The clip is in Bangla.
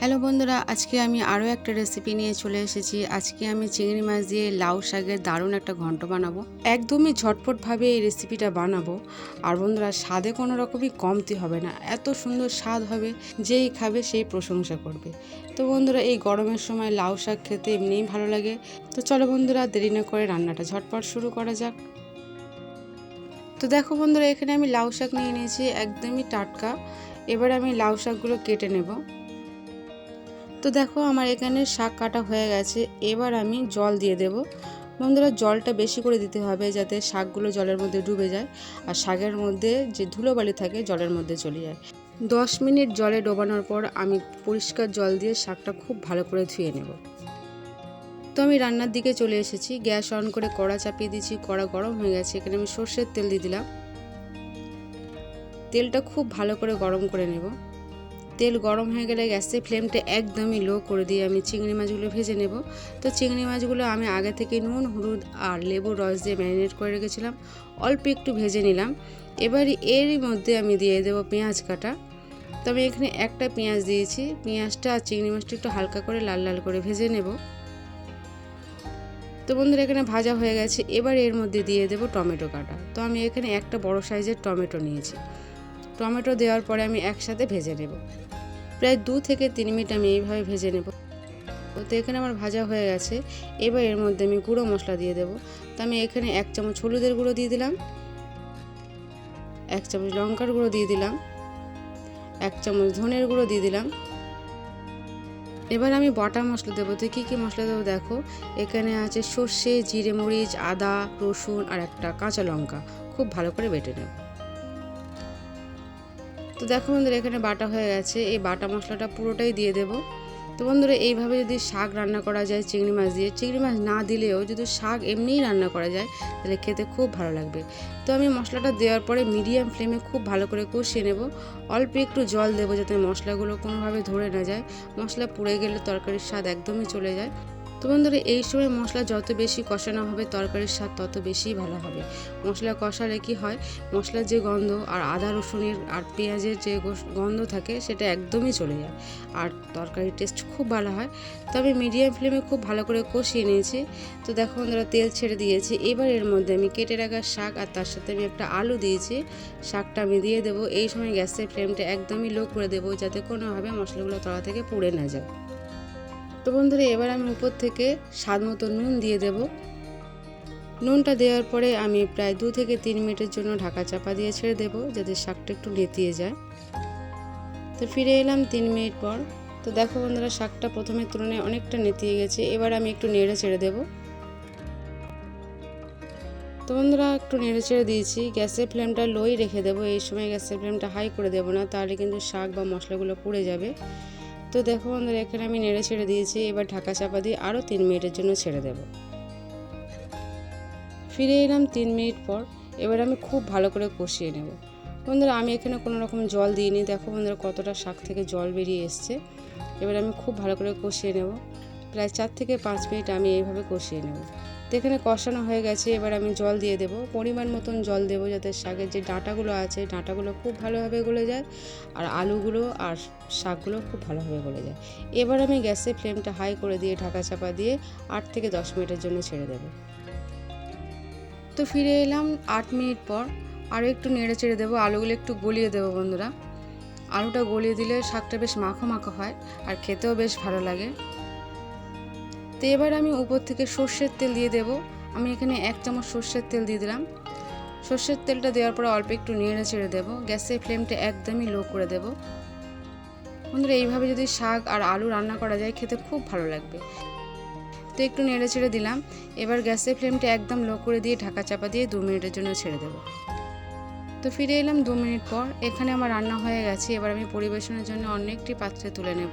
হ্যালো বন্ধুরা, আজকে আমি আরও একটা রেসিপি নিয়ে চলে এসেছি। আজকে আমি চিংড়ি মাছ দিয়ে লাউ শাকের দারুণ একটা ঘন্ট বানাবো। একদমই ঝটপটভাবে এই রেসিপিটা বানাবো। আর বন্ধুরা, স্বাদে কোনো রকমই কমতি হবে না। এত সুন্দর স্বাদ হবে, যেই খাবে সেই প্রশংসা করবে। তো বন্ধুরা, এই গরমের সময় লাউ শাক খেতে এমনিই ভালো লাগে। তো চলো বন্ধুরা, দেরি না করে রান্নাটা ঝটপট শুরু করা যাক। তো দেখো বন্ধুরা, এখানে আমি লাউ শাক নিয়ে নিয়েছি, একদমই টাটকা। এবার আমি লাউ শাকগুলো কেটে নেব। তো দেখো আমার এখানে শাক কাটা হয়ে গেছে। এবার আমি জল দিয়ে দেব। বন্ধুরা, জলটা বেশি করে দিতে হবে যাতে শাকগুলো জলের মধ্যে ডুবে যায় আর শাকের মধ্যে যে ধুলোবালি থাকে জলের মধ্যে চলে যায়। দশ মিনিট জলে ডোবানোর পর আমি পরিষ্কার জল দিয়ে শাকটা খুব ভালো করে ধুয়ে নেব। তো আমি রান্নার দিকে চলে এসেছি। গ্যাস অন করে কড়া চাপিয়ে দিয়েছি। কড়া গরম হয়ে গেছে। এখানে আমি সর্ষের তেল দিয়ে দিলাম। তেলটা খুব ভালো করে গরম করে নেব। তেল গরম হয়ে গেলে গ্যাসের ফ্লেমটা একদমই লো করে দিয়ে আমি চিংড়ি মাছগুলো ভেজে নেব। তো চিংড়ি মাছগুলো আমি আগে থেকে নুন, হলুদ আর লেবুর রস দিয়ে ম্যারিনেট করে রেখেছিলাম। অল্প একটু ভেজে নিলাম। এবার এরই মধ্যে আমি দিয়ে দেবো পেঁয়াজ কাটা। তো আমি এখানে একটা পেঁয়াজ দিয়েছি। পেঁয়াজটা আর চিংড়ি মাছটা একটু হালকা করে লাল লাল করে ভেজে নেব। তো বন্ধুরা, এখানে ভাজা হয়ে গেছে। এবার এর মধ্যে দিয়ে দেবো টমেটো কাটা। তো আমি এখানে একটা বড় সাইজের টমেটো নিয়েছি। টমেটো দেওয়ার পরে আমি একসাথে ভেজে নেব। প্রায় দু থেকে তিন মিনিট আমি এইভাবে ভেজে নেব। তো এখানে আমার ভাজা হয়ে গেছে। এবার এর মধ্যে আমি গুঁড়ো মশলা দিয়ে দেবো। তো আমি এখানে এক চামচ হলুদের গুঁড়ো দিয়ে দিলাম। এক চামচ লঙ্কার গুঁড়ো দিয়ে দিলাম। এক চামচ ধনের গুঁড়ো দিয়ে দিলাম। এবার আমি বাটা মশলা দেবো। তো কী কী মশলা দেবো দেখো। এখানে আছে সর্ষে, জিরে মরিচ, আদা, রসুন আর একটা কাঁচা লঙ্কা। খুব ভালো করে বেটে নেব। তো দেখো বন্ধুরা, এখানে বাটা হয়ে গেছে। এই বাটা মশলাটা পুরোটাই দিয়ে দেবো। তো বন্ধুরা, এইভাবে যদি শাক রান্না করা যায় চিংড়ি মাছ দিয়ে, চিংড়ি মাছ না দিলেও যদি শাক এমনিই রান্না করা যায়, তাহলে খেতে খুব ভালো লাগবে। তো আমি মশলাটা দেওয়ার পরে মিডিয়াম ফ্লেমে খুব ভালো করে কষিয়ে নেব। অল্প একটু জল দেবো যাতে মশলাগুলো কোনোভাবে ধরে না যায়। মশলা পুড়ে গেলে তরকারির স্বাদ একদমই চলে যায়। তো বন্ধুরা, এই সময় মশলা যত বেশি কষানো হবে, তরকারির স্বাদ তত বেশি ভালো হবে। মশলা কষালে কি হয়? মশলার যে গন্ধ আর আদা, রসুনের আর পেঁয়াজের যে গন্ধ থাকে, সেটা একদমই চলে যায়। আর তরকারির টেস্ট খুব ভালো হয়। তবে মিডিয়াম ফ্লেমে খুব ভালো করে কষিয়ে নিয়েছি। তো দেখো বন্ধুরা, তেল ছেড়ে দিয়েছি। এবার এর মধ্যে আমি কেটে রাখা শাক আর তার সাথে আমি একটা আলু দিয়েছি। শাকটা আমি দিয়ে দেবো। এই সময় গ্যাসের ফ্লেমটা একদমই লো করে দেবো, যাতে কোনোভাবে মশলাগুলো তলা থেকে পুড়ে না যায়। তো বন্ধুরা, এবার আমি উপর থেকে স্বাদ মতো নুন দিয়ে দেব। নুনটা দেওয়ার পরে আমি প্রায় দু থেকে তিন মিনিটের জন্য ঢাকা চাপা দিয়ে ছেড়ে দেব, যাতে শাকটা একটু নেতিয়ে যায়। তো ফিরে এলাম তিন মিনিট পর। তো দেখো বন্ধুরা, শাকটা প্রথমের তুলনায় অনেকটা নেতিয়ে গেছে। এবার আমি একটু নেড়ে ছেড়ে দেব। তো বন্ধুরা, একটু নেড়ে ছেড়ে দিয়েছি। গ্যাসের ফ্লেমটা লোই রেখে দেবো। এই সময় গ্যাসের ফ্লেমটা হাই করে দেবো না, তাহলে কিন্তু শাক বা মশলাগুলো পুড়ে যাবে। তো দেখো বন্ধুরা, এখানে আমি নেড়ে ছেড়ে দিয়েছি। এবার ঢাকা চাপা দিয়ে আরও তিন মিনিটের জন্য ছেড়ে দেব। ফিরে এলাম তিন মিনিট পর। এবার আমি খুব ভালো করে কষিয়ে নেব। বন্ধুরা, আমি এখানে কোনো রকম জল দিইনি। দেখো বন্ধুরা, কতটা শাক থেকে জল বেরিয়ে এসছে। এবার আমি খুব ভালো করে কষিয়ে নেব। প্রায় চার থেকে পাঁচ মিনিট আমি এইভাবে কষিয়ে নেব। তো এখানে কষানো হয়ে গেছে, এবার আমি জল দিয়ে দেব। পরিমাণ মতন জল দেবো যাতে শাকের যে ডাঁটাগুলো আছে, ডাঁটাগুলো খুব ভালোভাবে গলে যায় আর আলুগুলো আর শাকগুলো খুব ভালোভাবে গলে যায়। এবার আমি গ্যাসের ফ্লেমটা হাই করে দিয়ে ঢাকা চাপা দিয়ে আট থেকে দশ মিনিটের জন্য ছেড়ে দেব। তো ফিরে এলাম আট মিনিট পর। আরও একটু নেড়ে চেড়ে দেবো, আলুগুলো একটু গলিয়ে দেবো বন্ধুরা। আলুটা গলিয়ে দিলে শাকটা বেশ মাখো মাখো হয় আর খেতেও বেশ ভালো লাগে। তো এবার আমি উপর থেকে সর্ষের তেল দিয়ে দেব। আমি এখানে এক চামচ সর্ষের তেল দিয়ে দিলাম। সর্ষের তেলটা দেওয়ার পরে অল্প একটু নেড়ে ছেড়ে দেবো। গ্যাসের ফ্লেমটা একদমই লো করে দেব। বন্ধুরা, এইভাবে যদি শাক আর আলু রান্না করা যায়, খেতে খুব ভালো লাগবে। তো একটু নেড়ে ছেড়ে দিলাম। এবার গ্যাসের ফ্লেমটা একদম লো করে দিয়ে ঢাকা চাপা দিয়ে দু মিনিটের জন্য ছেড়ে দেবো। তো ফিরে এলাম দু মিনিট পর। এখানে আমার রান্না হয়ে গেছে। এবার আমি পরিবেশনের জন্য অন্য একটি পাত্রে তুলে নেব।